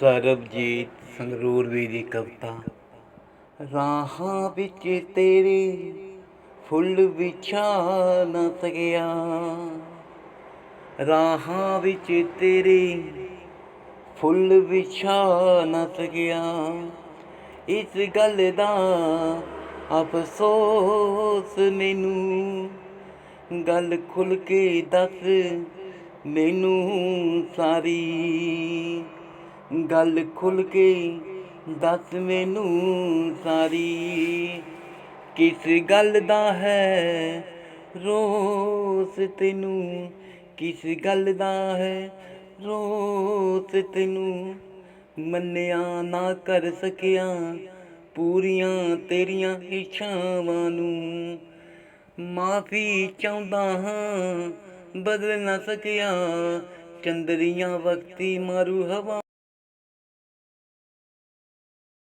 ਸਰਬਜੀਤ ਸੰਗਰੂਰ ਵੀ ਦੀ ਕਵਿਤਾ, ਰਾਹਾਂ ਵਿੱਚ ਤੇਰੇ ਫੁੱਲ ਵਿਛਾ ਨਾ ਸਕਿਆ। ਰਾਹਾਂ ਵਿੱਚ ਤੇਰੇ ਫੁੱਲ ਵਿਛਾ ਨਾ ਸਕਿਆ। ਇਸ ਗੱਲ ਦਾ ਅਫਸੋਸ ਮੈਨੂੰ ਗੱਲ ਖੁੱਲ ਕੇ ਦੱਸ, ਮੈਨੂੰ ਸਾਰੀ ਗੱਲ ਖੁੱਲ ਕੇ ਦੱਸ ਮੈਨੂੰ ਸਾਰੀ। ਕਿਸ ਗੱਲ ਦਾ ਹੈ ਰੋਸ ਤੈਨੂੰ? ਕਿਸ ਗੱਲ ਦਾ ਹੈ ਰੋਸ ਤੈਨੂੰ? ਮੰਨਿਆ ਨਾ ਕਰ ਸਕਿਆ ਪੂਰੀਆਂ ਤੇਰੀਆਂ ਇੱਛਾਵਾਂ ਨੂੰ। ਮਾਫੀ ਚਾਹੁੰਦਾ ਹਾਂ, ਬਦਲ ਨਾ ਸਕਿਆ। ਚੰਦਰੀਆਂ ਵਕਤੀ ਮਾਰੂ ਹਵਾ